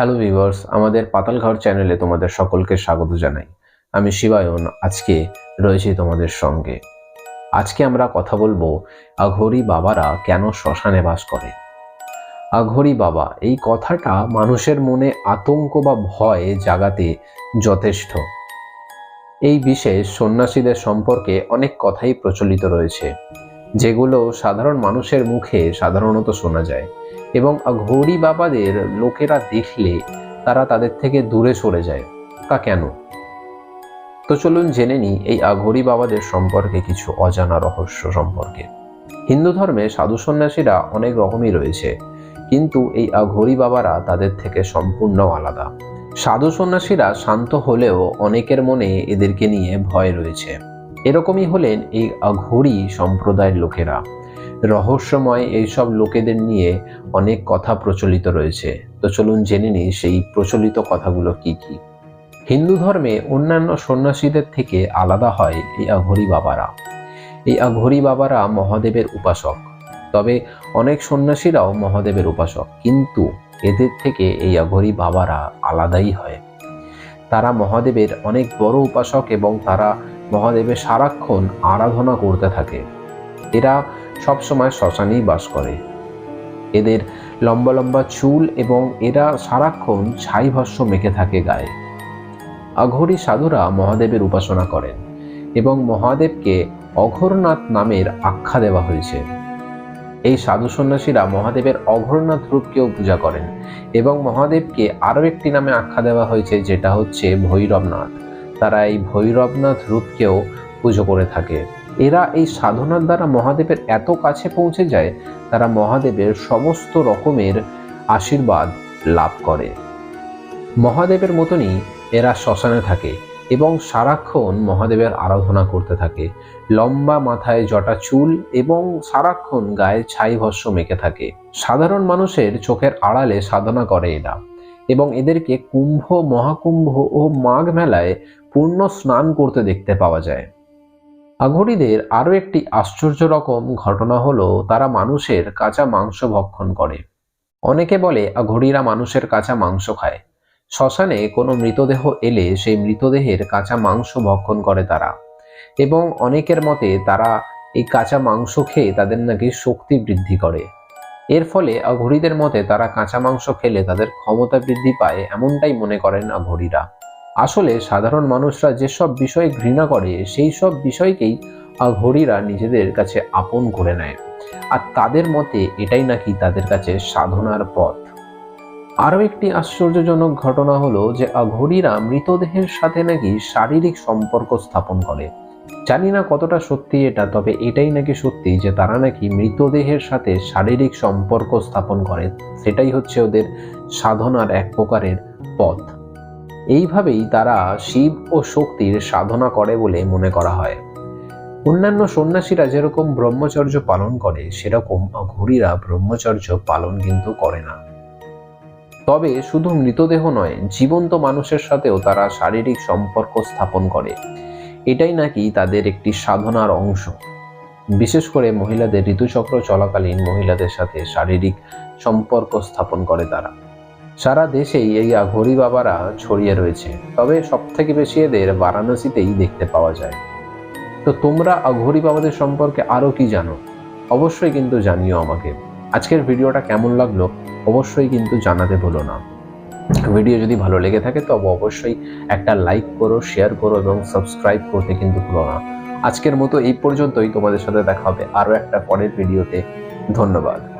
Hello viewers আমাদের পাতালঘর চ্যানেলে তোমাদের সকলকে স্বাগত জানাই। আমি শিবায়ন, আজকে রয়েছি তোমাদের সঙ্গে। আজকে আমরা কথা বলব, আঘরি বাবারা কেন শ্মশানে বাস করে? আঘরি বাবা, এই কথাটা মানুষের মনে আতঙ্ক বা ভয় জাগাতে যথেষ্ট। এই বিশেষ সন্ন্যাসীদের সম্পর্কে অনেক কথাই প্রচলিত রয়েছে, যেগুলো সাধারণ মানুষের মুখে সাধারণত শোনা যায়। এবং ঘড়ি বাবাদের লোকেরা দেখলে তারা তাদের থেকে দূরে সরে যায়। তা কেন? তো চলুন জেনে নিই এই আঘড়ি বাবাদের সম্পর্কে কিছু অজানা রহস্য সম্পর্কে। হিন্দু ধর্মে সাধু সন্ন্যাসীরা অনেক রকমই রয়েছে, কিন্তু এই আঘড়ি বাবারা তাদের থেকে সম্পূর্ণ আলাদা। সাধু সন্ন্যাসীরা শান্ত হলেও অনেকের মনে এদেরকে নিয়ে ভয় রয়েছে। এরকমই হলেন এই আঘড়ি সম্প্রদায়ের লোকেরা। রহস্যময় এইসব লোকেদের নিয়ে অনেক কথা প্রচলিত রয়েছে। তো চলুন জেনে নিই সেই প্রচলিত কথাগুলো কি কি। হিন্দু ধর্মে অন্যান্য সন্ন্যাসীদের থেকে আলাদা হয় এই আঘরি বাবারা। এই আঘরি বাবারা মহাদেবের উপাসক। তবে অনেক সন্ন্যাসীরাও মহাদেবের উপাসক। কিন্তু এদের থেকে এই আঘরি বাবারা আলাদাই হয়। তারা মহাদেবের অনেক বড় উপাসক এবং তারা মহাদেবের সারাক্ষণ আরাধনা করতে থাকে। এরা সবসময় শ্মশানেই বাস করে। এদের লম্বা লম্বা চুল এবং এরা সারাক্ষণ ছাই ভস্য মেখে থাকে গায়ে। অঘরী সাধুরা মহাদেবের উপাসনা করেন এবং মহাদেবকে অঘরনাথ নামের আখ্যা দেওয়া হয়েছে। এই সাধু সন্ন্যাসীরা মহাদেবের অঘরনাথ রূপকেও পূজা করেন এবং মহাদেবকে আরও একটি নামে আখ্যা দেওয়া হয়েছে, যেটা হচ্ছে ভৈরবনাথ। তারা এই ভৈরবনাথ রূপকেও পুজো করে থাকে। এরা এই সাধনার দ্বারা মহাদেবের এত কাছে পৌঁছে যায়, তারা মহাদেবের সমস্ত রকমের আশীর্বাদ লাভ করে। মহাদেবের মতনই এরা শ্মশানে থাকে এবং সারাক্ষণ মহাদেবের আরাধনা করতে থাকে। লম্বা মাথায় জটা চুল এবং সারাক্ষণ গায়ে ছাই ভস্য মেখে থাকে। সাধারণ মানুষের চোখের আড়ালে সাধনা করে এরা এবং এদেরকে কুম্ভ, মহাকুম্ভ ও মাঘ মেলায় পূর্ণ স্নান করতে দেখতে পাওয়া যায়। আঘড়িদের আরও একটি আশ্চর্য রকম ঘটনা হলো, তারা মানুষের কাঁচা মাংস ভক্ষণ করে। অনেকে বলে, আঘড়িরা মানুষের কাঁচা মাংস খায়। শ্মশানে কোনো মৃতদেহ এলে সেই মৃতদেহের কাঁচা মাংস ভক্ষণ করে তারা। এবং অনেকের মতে, তারা এই কাঁচা মাংস খেয়ে তাদের নাকি শক্তি বৃদ্ধি করে। এর ফলে আঘড়িদের মতে, তারা কাঁচা মাংস খেলে তাদের ক্ষমতা বৃদ্ধি পায়, এমনটাই মনে করেন আঘড়িরা। আসলে সাধারণ মানুষরা যেসব বিষয়ে ঘৃণা করে, সেই সব বিষয়কেই আঘড়িরা নিজেদের কাছে আপন করে নেয়। আর তাদের মতে এটাই নাকি তাদের কাছে সাধনার পথ। আরও একটি আশ্চর্যজনক ঘটনা হলো যে আঘড়িরা মৃতদেহের সাথে নাকি শারীরিক সম্পর্ক স্থাপন করে। জানি না কতটা সত্যি এটা, তবে এটাই নাকি সত্যি যে তারা নাকি মৃতদেহের সাথে শারীরিক সম্পর্ক স্থাপন করে। সেটাই হচ্ছে ওদের সাধনার এক প্রকারের পথ। এইভাবেই তারা শিব ও শক্তির সাধনা করে বলে মনে করা হয়। অন্যান্য সন্ন্যাসীরা যেরকম ব্রহ্মচর্য পালন করে, সেরকম ঘুরিরা ব্রহ্মচর্য পালন কিন্তু করে না। তবে শুধু মৃতদেহ নয়, জীবন্ত মানুষের সাথেও তারা শারীরিক সম্পর্ক স্থাপন করে। এটাই নাকি তাদের একটি সাধনার অংশ। বিশেষ করে মহিলাদের ঋতুচক্র চলাকালীন মহিলাদের সাথে শারীরিক সম্পর্ক স্থাপন করে তারা। সারা দেশেই এই আঘরি বাবারা ছড়িয়ে রয়েছে। তবে সব থেকে বেশি এদের বারাণসীতেই দেখতে পাওয়া যায়। তো তোমরা আঘরি বাবাদের সম্পর্কে আরও কি জানো? অবশ্যই কিন্তু জানিও আমাকে। আজকের ভিডিওটা কেমন লাগল অবশ্যই কিন্তু জানাতে ভুলো না। ভিডিও যদি ভালো লেগে থাকে তবে অবশ্যই একটা লাইক করো, শেয়ার করো এবং সাবস্ক্রাইব করতে কিন্তু ভুলো না। আজকের মতো এই পর্যন্তই। তোমাদের সাথে দেখা হবে আরও একটা পরের ভিডিওতে। ধন্যবাদ।